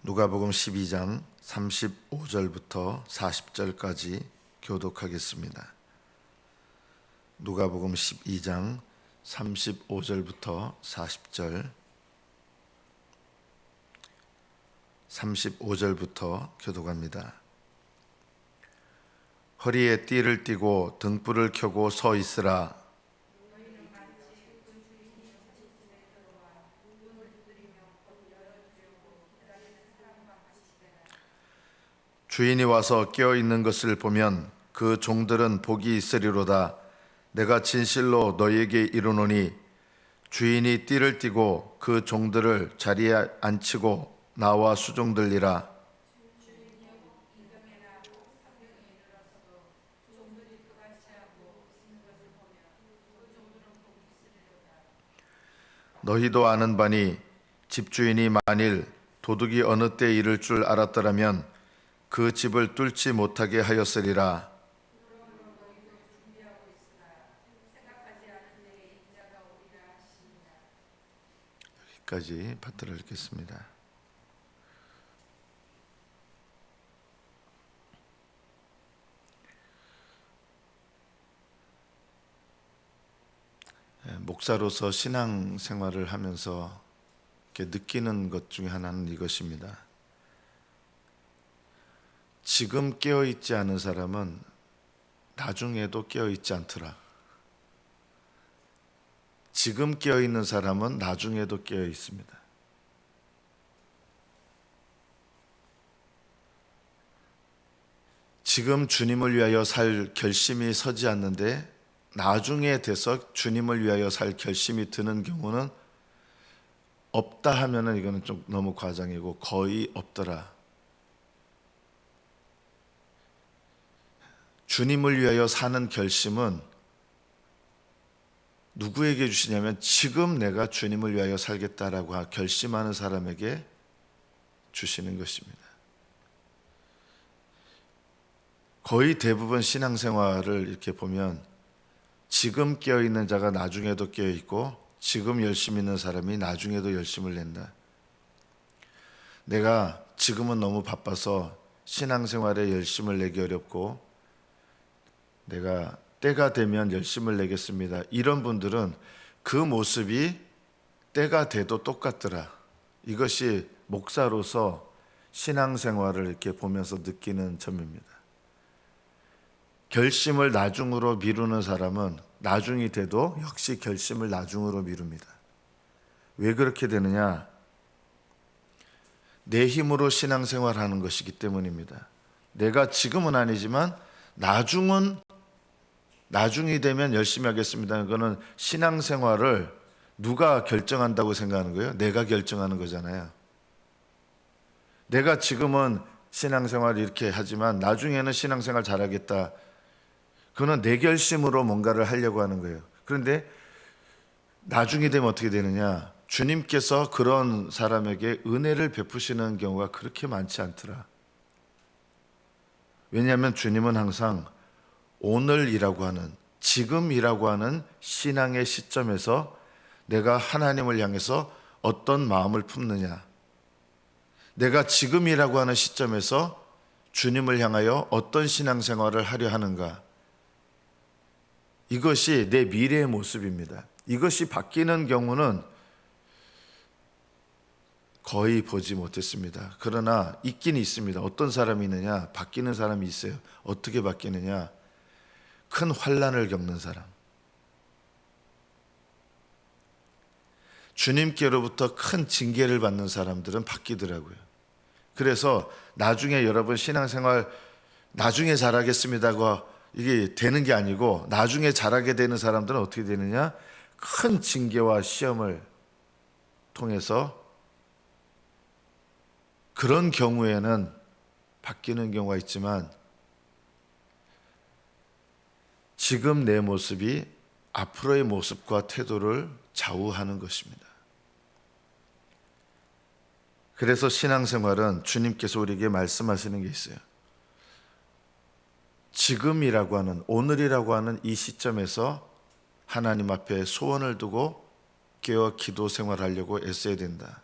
누가복음 12장 35절부터 40절까지 교독하겠습니다. 누가복음 12장 35절부터 40절 35절부터 교독합니다. 허리에 띠를 띠고 등불을 켜고 서 있으라. 주인이 와서 깨어 있는 것을 보면 그 종들은 복이 있으리로다. 내가 진실로 너희에게 이르노니 주인이 띠를 띠고 그 종들을 자리에 앉히고 나와 수종들리라. 너희도 아는 바니 집주인이 만일 도둑이 어느 때 이를 줄 알았더라면 그 집을 뚫지 못하게 하였으리라. 여기까지 받들어 읽겠습니다. 예, 목사로서 신앙 생활을 하면서 느끼는 것 중에 하나는 이것입니다. 지금 깨어 있지 않은 사람은 나중에도 깨어 있지 않더라. 지금 깨어 있는 사람은 나중에도 깨어 있습니다. 지금 주님을 위하여 살 결심이 서지 않는데 나중에 돼서 주님을 위하여 살 결심이 드는 경우는 없다 하면은 이거는 좀 너무 과장이고 거의 없더라. 주님을 위하여 사는 결심은 누구에게 주시냐면 지금 내가 주님을 위하여 살겠다라고 결심하는 사람에게 주시는 것입니다. 거의 대부분 신앙생활을 이렇게 보면 지금 깨어 있는 자가 나중에도 깨어 있고 지금 열심히 있는 사람이 나중에도 열심을 낸다. 내가 지금은 너무 바빠서 신앙생활에 열심을 내기 어렵고 내가 때가 되면 열심을 내겠습니다. 이런 분들은 그 모습이 때가 돼도 똑같더라. 이것이 목사로서 신앙생활을 이렇게 보면서 느끼는 점입니다. 결심을 나중으로 미루는 사람은 나중이 돼도 역시 결심을 나중으로 미룹니다. 왜 그렇게 되느냐? 내 힘으로 신앙생활 하는 것이기 때문입니다. 내가 지금은 아니지만 나중은 나중이 되면 열심히 하겠습니다. 그거는 신앙생활을 누가 결정한다고 생각하는 거예요? 내가 결정하는 거잖아요. 내가 지금은 신앙생활 이렇게 하지만 나중에는 신앙생활 잘하겠다. 그거는 내 결심으로 뭔가를 하려고 하는 거예요. 그런데 나중에 되면 어떻게 되느냐? 주님께서 그런 사람에게 은혜를 베푸시는 경우가 그렇게 많지 않더라. 왜냐하면 주님은 항상 오늘이라고 하는 지금이라고 하는 신앙의 시점에서 내가 하나님을 향해서 어떤 마음을 품느냐. 내가 지금이라고 하는 시점에서 주님을 향하여 어떤 신앙생활을 하려 하는가. 이것이 내 미래의 모습입니다. 이것이 바뀌는 경우는 거의 보지 못했습니다. 그러나 있긴 있습니다. 어떤 사람이 있느냐? 바뀌는 사람이 있어요. 어떻게 바뀌느냐? 큰 환란을 겪는 사람. 주님께로부터 큰 징계를 받는 사람들은 바뀌더라고요. 그래서 나중에 여러분 신앙생활 나중에 잘하겠습니다고 이게 되는 게 아니고 나중에 잘하게 되는 사람들은 어떻게 되느냐? 큰 징계와 시험을 통해서 그런 경우에는 바뀌는 경우가 있지만 지금 내 모습이 앞으로의 모습과 태도를 좌우하는 것입니다. 그래서 신앙생활은 주님께서 우리에게 말씀하시는 게 있어요. 지금이라고 하는 오늘이라고 하는 이 시점에서 하나님 앞에 소원을 두고 깨어 기도 생활하려고 애써야 된다.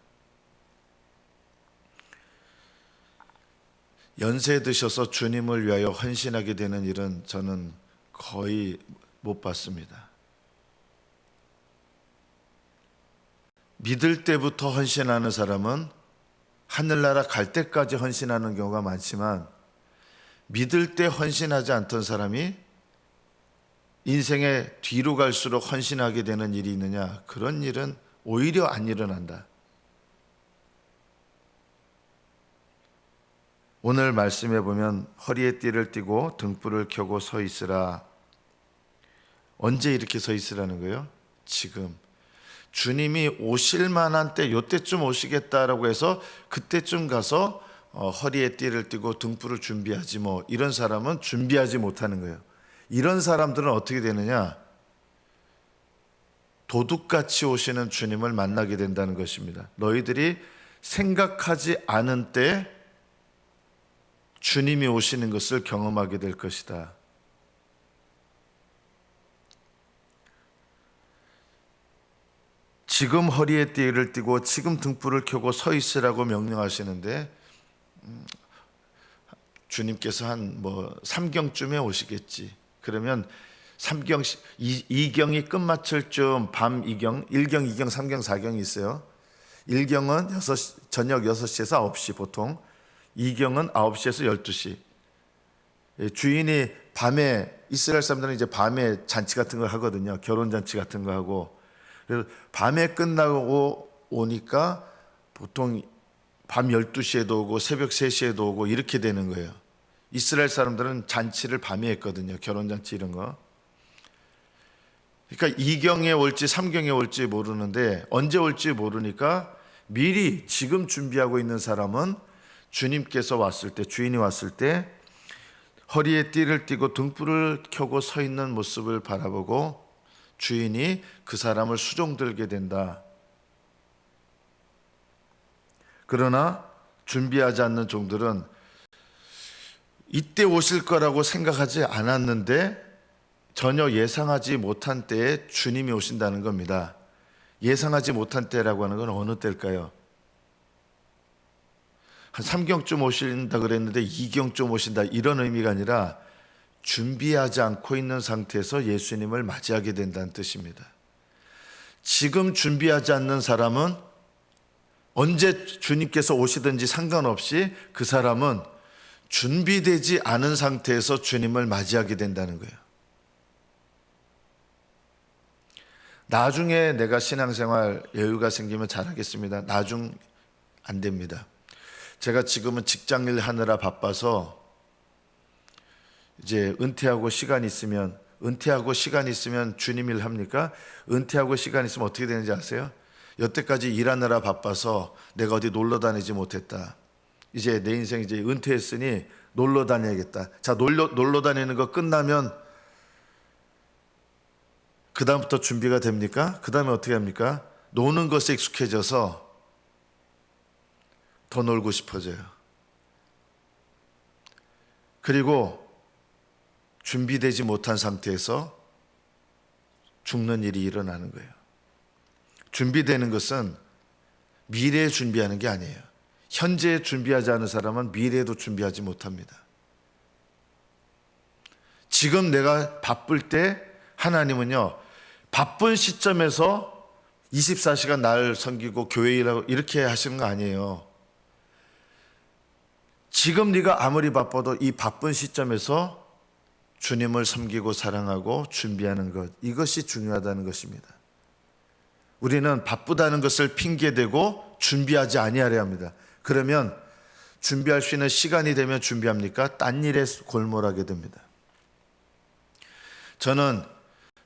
연세 드셔서 주님을 위하여 헌신하게 되는 일은 저는 거의 못 봤습니다. 믿을 때부터 헌신하는 사람은 하늘나라 갈 때까지 헌신하는 경우가 많지만 믿을 때 헌신하지 않던 사람이 인생의 뒤로 갈수록 헌신하게 되는 일이 있느냐? 그런 일은 오히려 안 일어난다. 오늘 말씀해 보면 허리에 띠를 띠고 등불을 켜고 서 있으라. 언제 이렇게 서 있으라는 거예요? 지금. 주님이 오실 만한 때 요때쯤 오시겠다라고 해서 그때쯤 가서 어, 허리에 띠를 띠고 등불을 준비하지 뭐 이런 사람은 준비하지 못하는 거예요. 이런 사람들은 어떻게 되느냐? 도둑같이 오시는 주님을 만나게 된다는 것입니다. 너희들이 생각하지 않은 때 주님이 오시는 것을 경험하게 될 것이다. 지금 허리에 띠를 띠고 지금 등불을 켜고 서 있으라고 명령하시는데 음, 주님께서 한뭐 삼경쯤에 오시겠지. 그러면 삼경 이, 이경이 끝마칠 쯤밤 이경, 일경, 이경, 삼경, 사경이 있어요. 일경은 여섯 저녁 6시에서 9시 보통. 이경은 9시에서 12시. 예, 주인이 밤에 이스라엘 사람들은 이제 밤에 잔치 같은 걸 하거든요. 결혼 잔치 같은 거 하고. 그래서 밤에 끝나고 오니까 보통 밤 12시에도 오고 새벽 3시에도 오고 이렇게 되는 거예요. 이스라엘 사람들은 잔치를 밤에 했거든요. 결혼 잔치 이런 거. 그러니까 2경에 올지 3경에 올지 모르는데 언제 올지 모르니까 미리 지금 준비하고 있는 사람은 주님께서 왔을 때 주인이 왔을 때 허리에 띠를 띠고 등불을 켜고 서 있는 모습을 바라보고 주인이 그 사람을 수종들게 된다. 그러나 준비하지 않는 종들은 이때 오실 거라고 생각하지 않았는데 전혀 예상하지 못한 때에 주님이 오신다는 겁니다. 예상하지 못한 때라고 하는 건 어느 때일까요? 한 3경쯤 오신다 그랬는데 2경쯤 오신다 이런 의미가 아니라 준비하지 않고 있는 상태에서 예수님을 맞이하게 된다는 뜻입니다. 지금 준비하지 않는 사람은 언제 주님께서 오시든지 상관없이 그 사람은 준비되지 않은 상태에서 주님을 맞이하게 된다는 거예요. 나중에 내가 신앙생활 여유가 생기면 잘하겠습니다. 나중 안 됩니다. 제가 지금은 직장 일 하느라 바빠서 이제 은퇴하고 시간 있으면 은퇴하고 시간 있으면 주님 일 합니까? 은퇴하고 시간 있으면 어떻게 되는지 아세요? 여태까지 일하느라 바빠서 내가 어디 놀러 다니지 못했다. 이제 내 인생 이제 은퇴했으니 놀러 다녀야겠다. 자, 놀러 놀러 다니는 거 끝나면 그 다음부터 준비가 됩니까? 그 다음에 어떻게 합니까? 노는 것에 익숙해져서 더 놀고 싶어져요. 그리고 준비되지 못한 상태에서 죽는 일이 일어나는 거예요. 준비되는 것은 미래에 준비하는 게 아니에요. 현재에 준비하지 않은 사람은 미래에도 준비하지 못합니다. 지금 내가 바쁠 때 하나님은요, 바쁜 시점에서 24시간 날 섬기고 교회 일하고 이렇게 하시는 거 아니에요. 지금 네가 아무리 바빠도 이 바쁜 시점에서 주님을 섬기고 사랑하고 준비하는 것 이것이 중요하다는 것입니다. 우리는 바쁘다는 것을 핑계대고 준비하지 아니하려 합니다. 그러면 준비할 수 있는 시간이 되면 준비합니까? 딴 일에 골몰하게 됩니다. 저는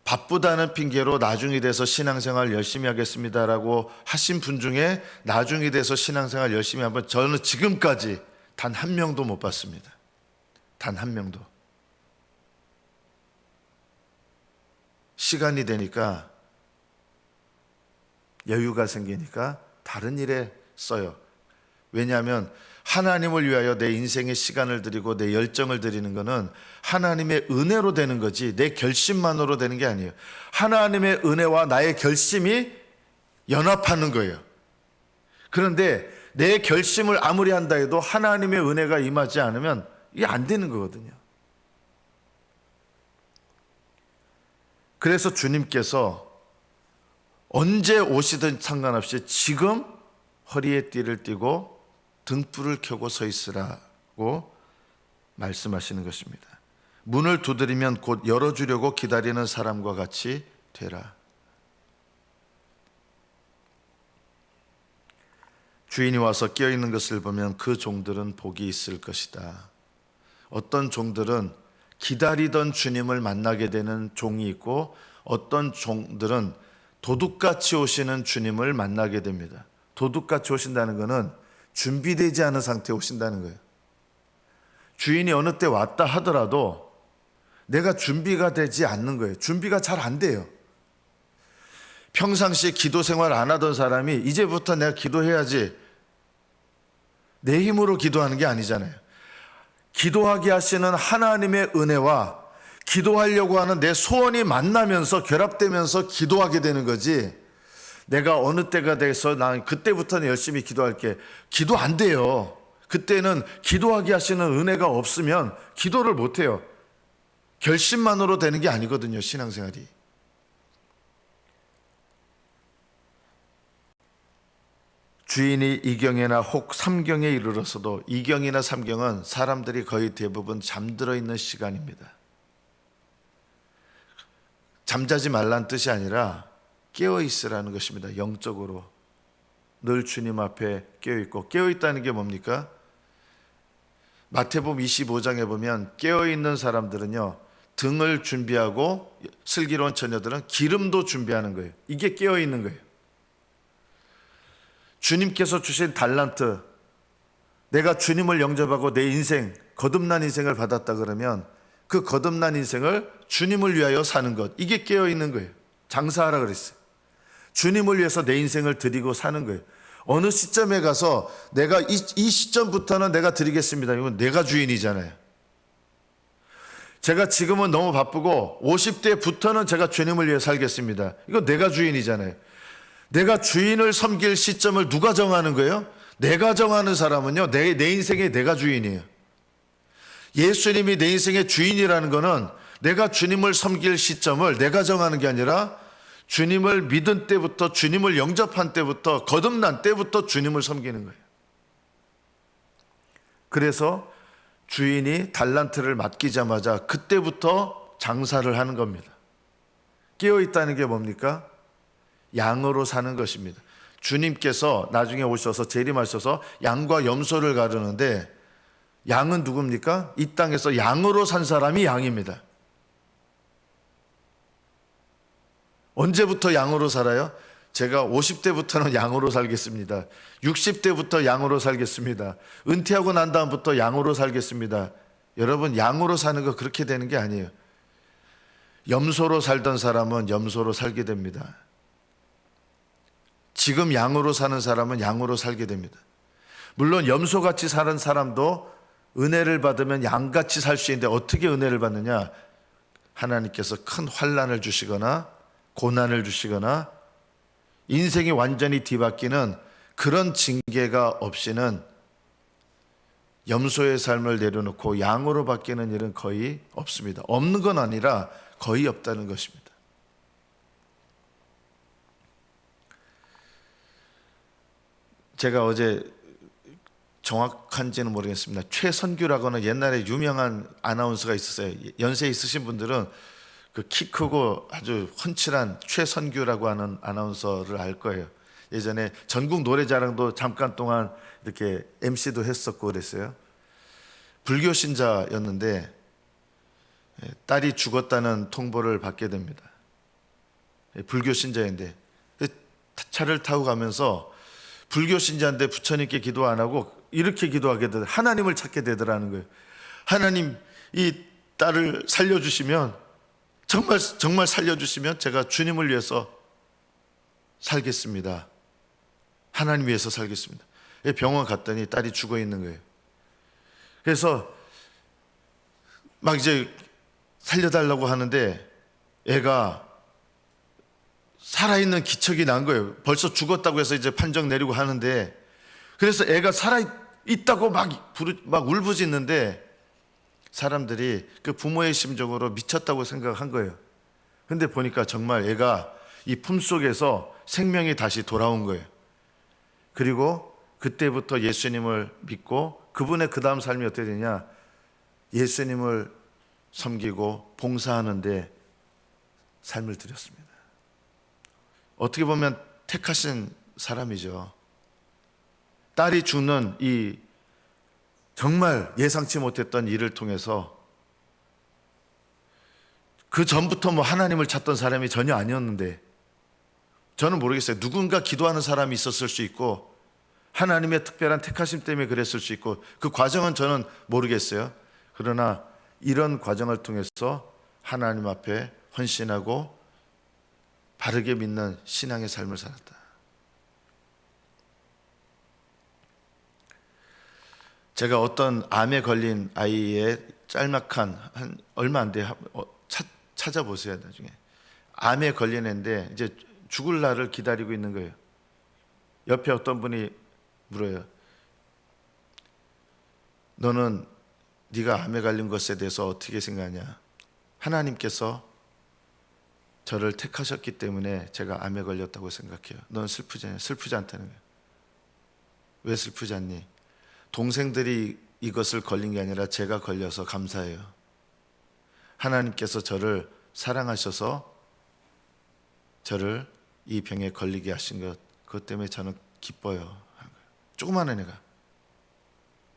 바쁘다는 핑계로 나중이 돼서 신앙생활 열심히 하겠습니다라고 하신 분 중에 나중이 돼서 신앙생활 열심히 한번 저는 지금까지 단 한 명도 못 봤습니다. 단 한 명도. 시간이 되니까 여유가 생기니까 다른 일에 써요. 왜냐하면 하나님을 위하여 내 인생의 시간을 드리고 내 열정을 드리는 것은 하나님의 은혜로 되는 거지 내 결심만으로 되는 게 아니에요. 하나님의 은혜와 나의 결심이 연합하는 거예요. 그런데 내 결심을 아무리 한다 해도 하나님의 은혜가 임하지 않으면 이게 안 되는 거거든요. 그래서 주님께서 언제 오시든 상관없이 지금 허리에 띠를 띠고 등불을 켜고 서 있으라고 말씀하시는 것입니다. 문을 두드리면 곧 열어주려고 기다리는 사람과 같이 되라. 주인이 와서 깨어 있는 것을 보면 그 종들은 복이 있을 것이다. 어떤 종들은 기다리던 주님을 만나게 되는 종이 있고 어떤 종들은 도둑같이 오시는 주님을 만나게 됩니다. 도둑같이 오신다는 것은 준비되지 않은 상태에 오신다는 거예요. 주인이 어느 때 왔다 하더라도 내가 준비가 되지 않는 거예요. 준비가 잘 안 돼요. 평상시 기도 생활 안 하던 사람이 이제부터 내가 기도해야지 내 힘으로 기도하는 게 아니잖아요. 기도하게 하시는 하나님의 은혜와 기도하려고 하는 내 소원이 만나면서 결합되면서 기도하게 되는 거지. 내가 어느 때가 돼서 난 그때부터는 열심히 기도할게. 기도 안 돼요. 그때는 기도하게 하시는 은혜가 없으면 기도를 못 해요. 결심만으로 되는 게 아니거든요, 신앙생활이. 주인이 이경이나 혹 삼경에 이르러서도 이경이나 삼경은 사람들이 거의 대부분 잠들어 있는 시간입니다. 잠자지 말란 뜻이 아니라 깨어 있으라는 것입니다. 영적으로 늘 주님 앞에 깨어 있고 깨어 있다는 게 뭡니까? 마태복음 25장에 보면 깨어 있는 사람들은요. 등을 준비하고 슬기로운 처녀들은 기름도 준비하는 거예요. 이게 깨어 있는 거예요. 주님께서 주신 달란트, 내가 주님을 영접하고 내 인생, 거듭난 인생을 받았다 그러면 그 거듭난 인생을 주님을 위하여 사는 것, 이게 깨어 있는 거예요. 장사하라 그랬어요. 주님을 위해서 내 인생을 드리고 사는 거예요. 어느 시점에 가서 내가 이, 이 시점부터는 내가 드리겠습니다. 이건 내가 주인이잖아요. 제가 지금은 너무 바쁘고 50대부터는 제가 주님을 위해 살겠습니다. 이거 내가 주인이잖아요. 내가 주인을 섬길 시점을 누가 정하는 거예요? 내가 정하는 사람은요, 내, 내 인생의 내가 주인이에요. 예수님이 내 인생의 주인이라는 거는 내가 주님을 섬길 시점을 내가 정하는 게 아니라 주님을 믿은 때부터 주님을 영접한 때부터 거듭난 때부터 주님을 섬기는 거예요. 그래서 주인이 달란트를 맡기자마자 그때부터 장사를 하는 겁니다. 깨어 있다는 게 뭡니까? 양으로 사는 것입니다. 주님께서 나중에 오셔서 재림하셔서 양과 염소를 가르는데 양은 누굽니까? 이 땅에서 양으로 산 사람이 양입니다. 언제부터 양으로 살아요? 제가 50대부터는 양으로 살겠습니다. 60대부터 양으로 살겠습니다. 은퇴하고 난 다음부터 양으로 살겠습니다. 여러분, 양으로 사는 거 그렇게 되는 게 아니에요. 염소로 살던 사람은 염소로 살게 됩니다. 지금 양으로 사는 사람은 양으로 살게 됩니다. 물론 염소같이 사는 사람도 은혜를 받으면 양같이 살 수 있는데 어떻게 은혜를 받느냐? 하나님께서 큰 환란을 주시거나 고난을 주시거나 인생이 완전히 뒤바뀌는 그런 징계가 없이는 염소의 삶을 내려놓고 양으로 바뀌는 일은 거의 없습니다. 없는 건 아니라 거의 없다는 것입니다. 제가 어제 정확한지는 모르겠습니다. 최선규라고는 옛날에 유명한 아나운서가 있었어요. 연세 있으신 분들은 그 키 크고 아주 훤칠한 최선규라고 하는 아나운서를 알 거예요. 예전에 전국 노래자랑도 잠깐 동안 이렇게 MC도 했었고 그랬어요. 불교 신자였는데 예, 딸이 죽었다는 통보를 받게 됩니다. 예, 불교 신자인데 차를 타고 가면서 불교 신자인데 부처님께 기도 안 하고 이렇게 기도하게 되더 하나님을 찾게 되더라는 거예요. 하나님 이 딸을 살려주시면 정말 정말 살려주시면 제가 주님을 위해서 살겠습니다. 하나님 위해서 살겠습니다. 병원 갔더니 딸이 죽어 있는 거예요. 그래서 막 이제 살려달라고 하는데 애가 살아있는 기척이 난 거예요. 벌써 죽었다고 해서 이제 판정 내리고 하는데 그래서 애가 살아 있다고 막 부르, 막 울부짖는데 사람들이 그 부모의 심정으로 미쳤다고 생각한 거예요. 근데 보니까 정말 애가 이 품속에서 생명이 다시 돌아온 거예요. 그리고 그때부터 예수님을 믿고 그분의 그 다음 삶이 어떻게 되냐? 예수님을 섬기고 봉사하는데 삶을 드렸습니다. 어떻게 보면 택하신 사람이죠. 딸이 죽는 이 정말 예상치 못했던 일을 통해서 그 전부터 뭐 하나님을 찾던 사람이 전혀 아니었는데 저는 모르겠어요. 누군가 기도하는 사람이 있었을 수 있고 하나님의 특별한 택하심 때문에 그랬을 수 있고 그 과정은 저는 모르겠어요. 그러나 이런 과정을 통해서 하나님 앞에 헌신하고 바르게 믿는 신앙의 삶을 살았다. 제가 어떤 암에 걸린 아이의 짤막한 한 얼마 안 돼. 어, 찾, 찾아보세요 나중에. 암에 걸린 애인데 이제 죽을 날을 기다리고 있는 거예요. 옆에 어떤 분이 물어요. 너는 네가 암에 걸린 것에 대해서 어떻게 생각하냐? 하나님께서 저를 택하셨기 때문에 제가 암에 걸렸다고 생각해요. 넌 슬프지 않냐? 슬프지 않다는 거예요. 왜 슬프지 않니? 동생들이 이것을 걸린 게 아니라 제가 걸려서 감사해요. 하나님께서 저를 사랑하셔서 저를 이 병에 걸리게 하신 것, 그것 때문에 저는 기뻐요. 조그마한 애가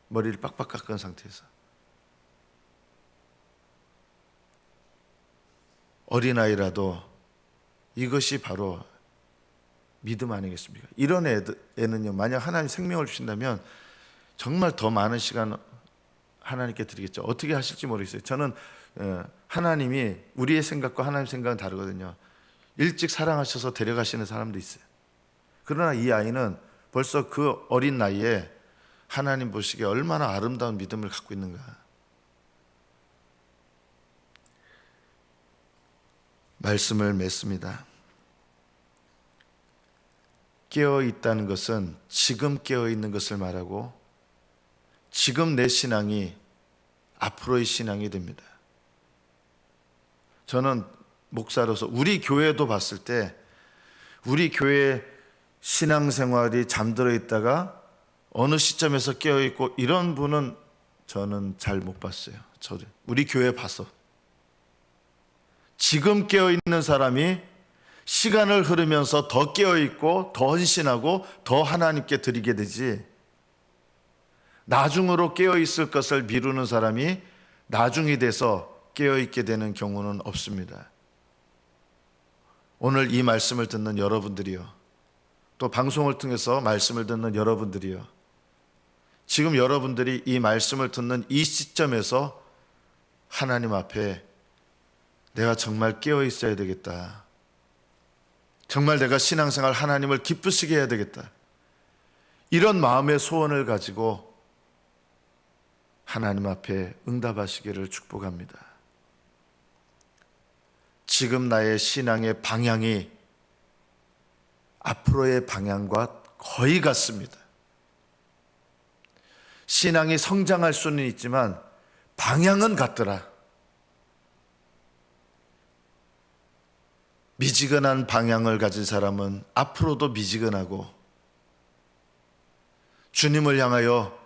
머리를 빡빡 깎은 상태에서 어린아이라도 이것이 바로 믿음 아니겠습니까? 이런 애는요, 만약 하나님 생명을 주신다면 정말 더 많은 시간 하나님께 드리겠죠. 어떻게 하실지 모르겠어요. 저는 어, 하나님이 우리의 생각과 하나님 생각은 다르거든요. 일찍 사랑하셔서 데려가시는 사람도 있어요. 그러나 이 아이는 벌써 그 어린 나이에 하나님 보시기에 얼마나 아름다운 믿음을 갖고 있는가. 말씀을 맺습니다. 깨어 있다는 것은 지금 깨어 있는 것을 말하고 지금 내 신앙이 앞으로의 신앙이 됩니다. 저는 목사로서 우리 교회도 봤을 때 우리 교회 신앙생활이 잠들어 있다가 어느 시점에서 깨어 있고 이런 분은 저는 잘 못 봤어요. 저를 우리 교회 봐서 지금 깨어 있는 사람이 시간을 흐르면서 더 깨어 있고 더 헌신하고 더 하나님께 드리게 되지. 나중으로 깨어 있을 것을 미루는 사람이 나중이 돼서 깨어 있게 되는 경우는 없습니다. 오늘 이 말씀을 듣는 여러분들이요. 또 방송을 통해서 말씀을 듣는 여러분들이요. 지금 여러분들이 이 말씀을 듣는 이 시점에서 하나님 앞에 내가 정말 깨어 있어야 되겠다. 정말 내가 신앙생활 하나님을 기쁘시게 해야 되겠다. 이런 마음의 소원을 가지고 하나님 앞에 응답하시기를 축복합니다. 지금 나의 신앙의 방향이 앞으로의 방향과 거의 같습니다. 신앙이 성장할 수는 있지만 방향은 같더라. 미지근한 방향을 가진 사람은 앞으로도 미지근하고 주님을 향하여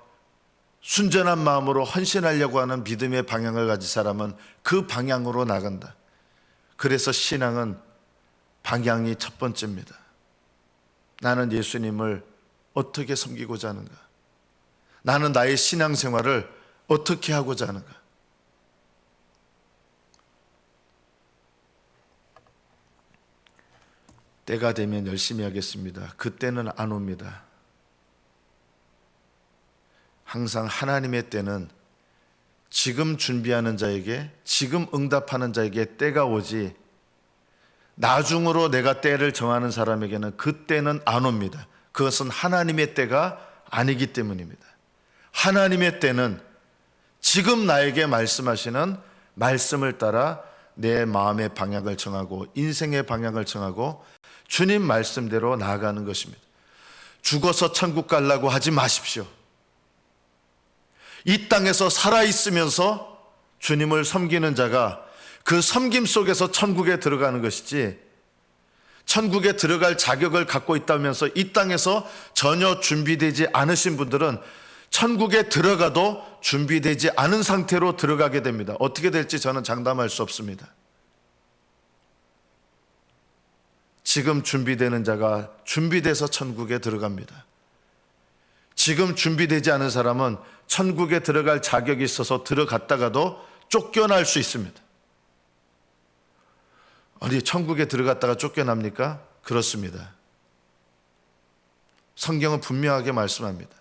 순전한 마음으로 헌신하려고 하는 믿음의 방향을 가진 사람은 그 방향으로 나간다. 그래서 신앙은 방향이 첫 번째입니다. 나는 예수님을 어떻게 섬기고자 하는가? 나는 나의 신앙생활을 어떻게 하고자 하는가? 때가 되면 열심히 하겠습니다. 그때는 안 옵니다. 항상 하나님의 때는 지금 준비하는 자에게, 지금 응답하는 자에게 때가 오지, 나중으로 내가 때를 정하는 사람에게는 그 때는 안 옵니다. 그것은 하나님의 때가 아니기 때문입니다. 하나님의 때는 지금 나에게 말씀하시는 말씀을 따라 내 마음의 방향을 정하고 인생의 방향을 정하고 주님 말씀대로 나아가는 것입니다. 죽어서 천국 가려고 하지 마십시오. 이 땅에서 살아 있으면서 주님을 섬기는 자가 그 섬김 속에서 천국에 들어가는 것이지 천국에 들어갈 자격을 갖고 있다면서 이 땅에서 전혀 준비되지 않으신 분들은 천국에 들어가도 준비되지 않은 상태로 들어가게 됩니다. 어떻게 될지 저는 장담할 수 없습니다. 지금 준비되는 자가 준비돼서 천국에 들어갑니다. 지금 준비되지 않은 사람은 천국에 들어갈 자격이 있어서 들어갔다가도 쫓겨날 수 있습니다. 아니, 천국에 들어갔다가 쫓겨납니까? 그렇습니다. 성경은 분명하게 말씀합니다.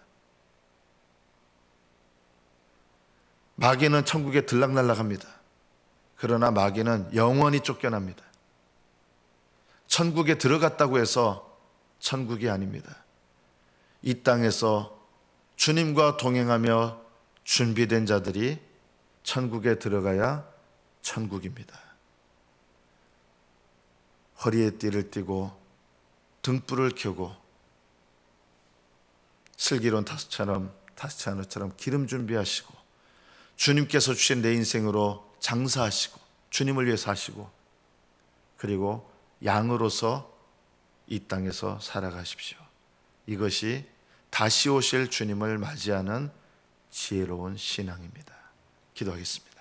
마귀는 천국에 들락날락합니다. 그러나 마귀는 영원히 쫓겨납니다. 천국에 들어갔다고 해서 천국이 아닙니다. 이 땅에서 주님과 동행하며 준비된 자들이 천국에 들어가야 천국입니다. 허리에 띠를 띠고 등불을 켜고 슬기로운 타스처럼 타스차노처럼 기름 준비하시고 주님께서 주신 내 인생으로 장사하시고 주님을 위해 사시고 그리고 양으로서 이 땅에서 살아가십시오. 이것이 다시 오실 주님을 맞이하는 지혜로운 신앙입니다. 기도하겠습니다.